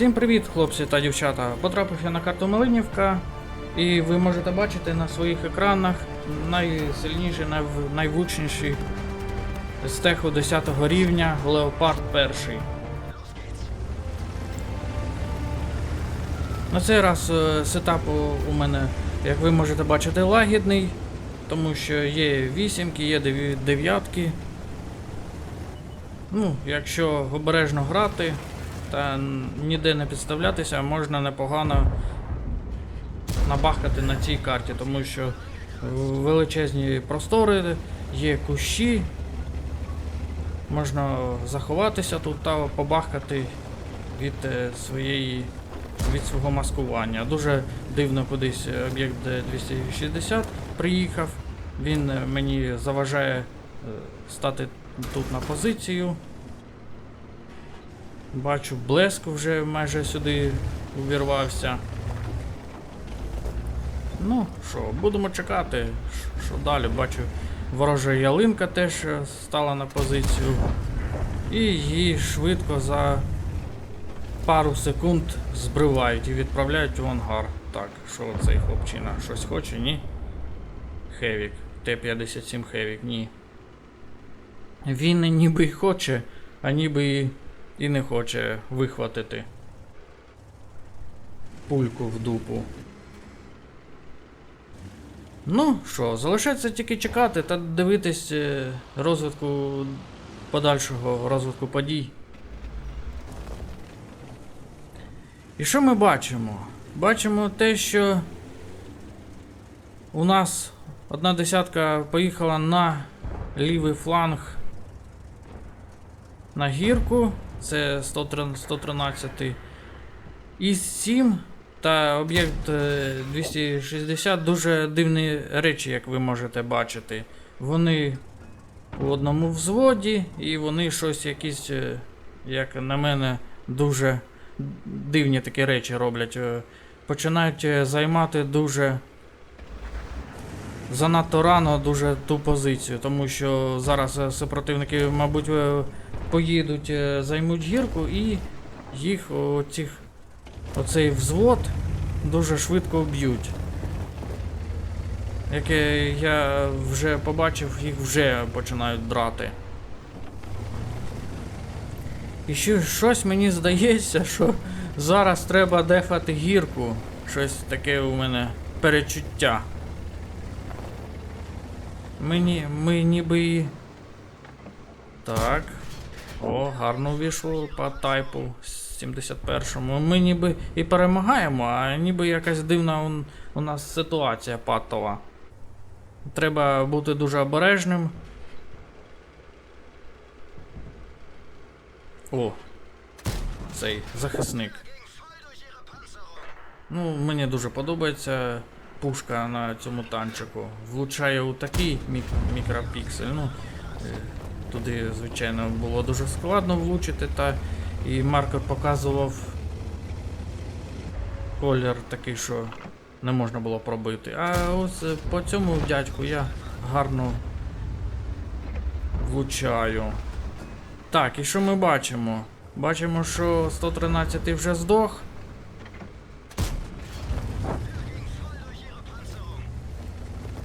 Всім привіт, хлопці та дівчата! Потрапив я на карту Малинівка, і ви можете бачити на своїх екранах найсильніший, найв- найвучніший з теху 10 рівня Леопард 1. На цей раз е, сетап у- мене, як ви можете бачити, лагідний, тому що є вісімки, є дев'ятки. Ну, якщо обережно грати та ніде не підставлятися, можна непогано набахкати на цій карті, тому що е, величезні простори, є кущі, можна заховатися тут та побахкати від е, своєї від свого маскування. Дуже дивно кудись об'єкт 260 приїхав. Він е, мені заважає е, стати тут на позицію. Бачу, блеск вже майже сюди увірвався. Ну що, будемо чекати, що далі. Бачу, ворожа ялинка теж е, стала на позицію. І її швидко за пару секунд збривають і відправляють у ангар. Так, що цей хлопчина? Щось хоче, ні? Хевік. Т-57 Хевік, ні. Він ніби й хоче, а ніби і, і не хоче вихватити пульку в дупу. Ну що, залишається тільки чекати та дивитись е, розвитку подальшого розвитку подій. І що ми бачимо? Бачимо те, що у нас одна десятка поїхала на лівий фланг на гірку, це 113 і 7 та об'єкт е, 260 дуже дивні речі, як ви можете бачити. Вони у одному взводі, і вони щось якісь, е, як на мене, дуже дивні такі речі роблять. Е, Починають е, займати дуже занадто рано дуже ту позицію, тому що зараз е, супротивники, мабуть, е, поїдуть, е, займуть гірку і їх оцих, оцей взвод дуже швидко вб'ють. Як я вже побачив, їх вже починають драти. І ще щось мені здається, що зараз треба дефати гірку. Щось таке у мене перечуття. Мені, ми ніби. Так. О, гарно вийшло по тайпу 71-му. Ми ніби і перемагаємо, а ніби якась дивна у, у нас ситуація патова. Треба бути дуже обережним. О, цей захисник. Ну, мені дуже подобається пушка на цьому танчику. Влучає у такий мік мікропіксель. Ну, е, туди, звичайно, було дуже складно влучити, та і маркер показував колір такий, що не можна було пробити. А ось е, по цьому дядьку я гарно влучаю. Так, і що ми бачимо? Бачимо, що 113 вже здох.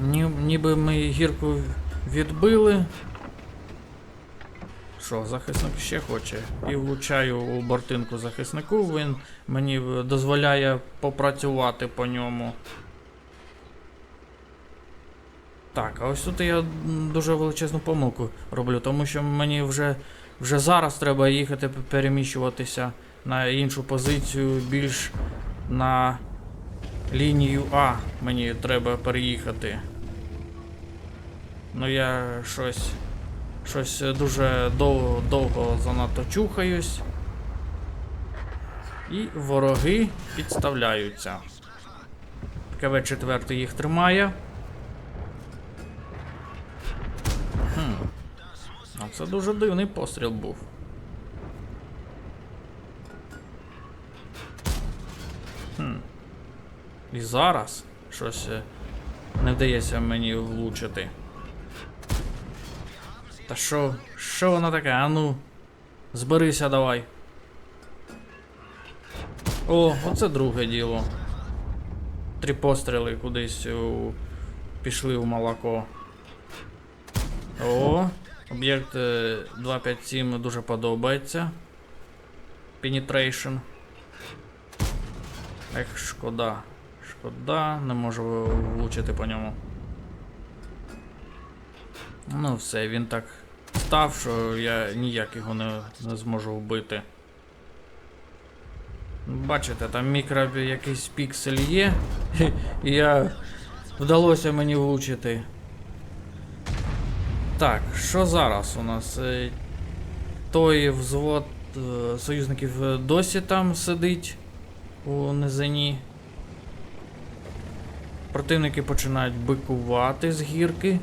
Ні, ніби ми гірку відбили. Що, захисник ще хоче. І влучаю у бортинку захиснику, він мені дозволяє попрацювати по ньому. Так, а ось тут я дуже величезну помилку роблю, тому що мені вже, вже зараз треба їхати переміщуватися на іншу позицію, більш на лінію А мені треба переїхати. Ну я щось. Щось дуже довго, довго занадто чухаюсь. І вороги підставляються. КВ-4 їх тримає. Хм. А це дуже дивний постріл був. Хм. І зараз щось е, не вдається мені влучити. Та що? Що воно таке? А ну. Зберися давай. О, оце друге діло. Три постріли кудись у... пішли у молоко. О, об'єкт е, 257 дуже подобається. Penetration. Ех, шкода. Шкода, не можу влучити по ньому. Ну все, він так став, що я ніяк його не, не зможу вбити. Бачите, там мікро якийсь піксель є, і я вдалося мені влучити. Так, що зараз у нас? Е, Той взвод е, союзників досі там сидить у низині. Противники починають бикувати з гірки.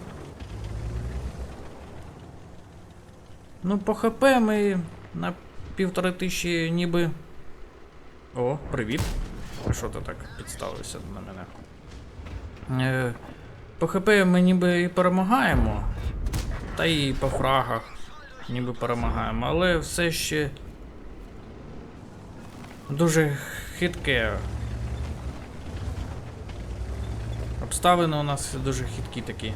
Ну, по ХП ми на півтори тисячі ніби. О, привіт. А що ти так підставився на мене? Е, по ХП ми ніби і перемагаємо. Та і по фрагах ніби перемагаємо, але все ще дуже хитке. Обставини у нас дуже хиткі такі.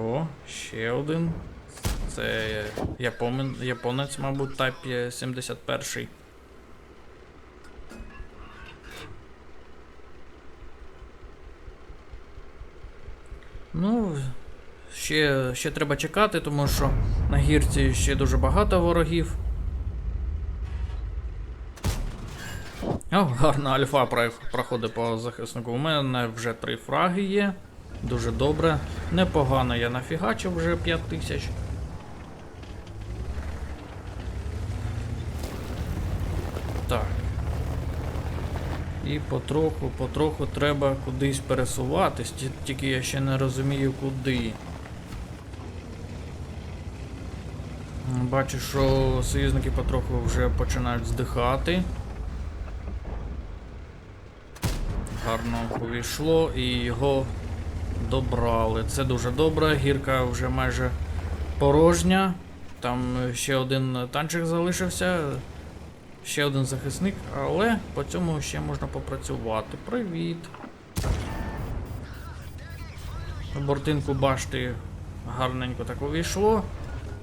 О, ще один. Це япомен, японець, мабуть, Type 71. Ну, ще, ще треба чекати, тому що на гірці ще дуже багато ворогів. О, гарна альфа проходить по захиснику. У мене вже три фраги є. Дуже добре. Непогано я нафігачив вже 5000. Так. І потроху, потроху треба кудись пересуватись, тільки я ще не розумію куди. Бачу, що союзники потроху вже починають здихати. Гарно увійшло і його добрали. Це дуже добре. Гірка вже майже порожня. Там ще один танчик залишився. Ще один захисник, але по цьому ще можна попрацювати. Привіт. Бортинку башти гарненько так увійшло.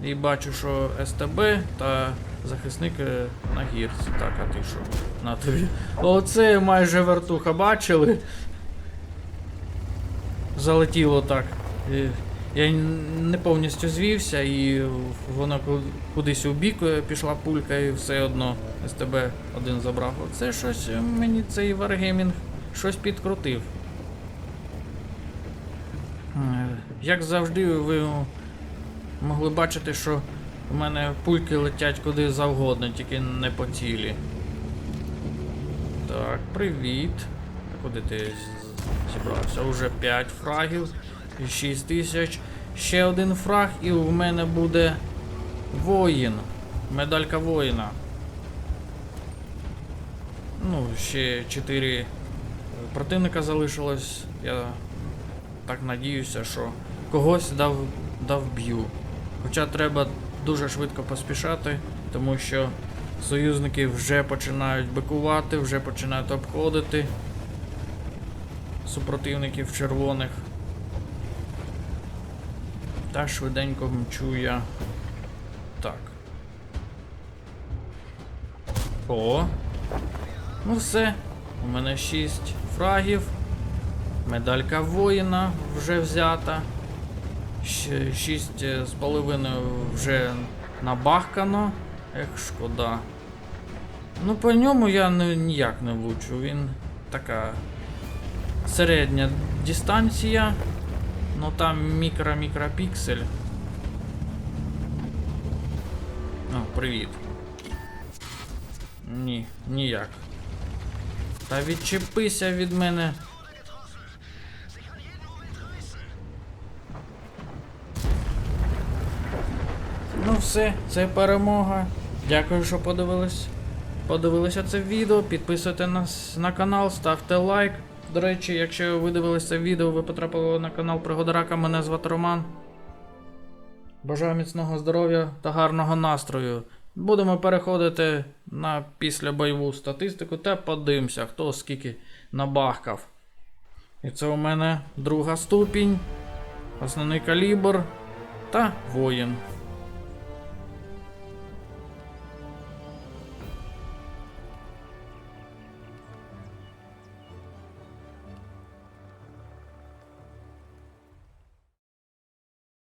І бачу, що СТБ та захисник е, на гірці. Так, а ти що? На тобі. Оце майже вертуха бачили. Залетіло так. Я не повністю звівся і вона кудись у бік е, пішла пулька і все одно СТБ один забрав. Оце щось мені цей Wargaming щось підкрутив. Е, Як завжди, ви могли бачити, що у мене пульки летять куди завгодно, тільки не по цілі. Так, привіт. Куди ти зібрався? Уже 5 фрагів і 6 тисяч. Ще один фраг, і у мене буде воїн. Медалька воїна. Ну, ще 4 противника залишилось. Я так надіюся, що когось дав, дав б'ю. Хоча треба дуже швидко поспішати, тому що союзники вже починають бикувати, вже починають обходити супротивників червоних. Та швиденько мчу я. Так. О. Ну все. У мене 6 фрагів. Медалька воїна вже взята. Ще Шість е, з половиною вже набахкано. Ех, шкода. Ну, по ньому я ніяк не влучу. Він така середня дистанція. Ну там мікро-мікропіксель. О, привіт. Ні, ніяк. Та відчепися від мене. Ну все, це перемога. Дякую, що подивились. Подивилися це відео. Підписуйте нас на канал, ставте лайк. До речі, якщо ви дивилися відео, ви потрапили на канал Пригода Рака, мене звати Роман. Бажаю міцного здоров'я та гарного настрою. Будемо переходити на післябойову статистику та подивимося, хто скільки набахкав. І це у мене друга ступінь, основний калібр та воїн.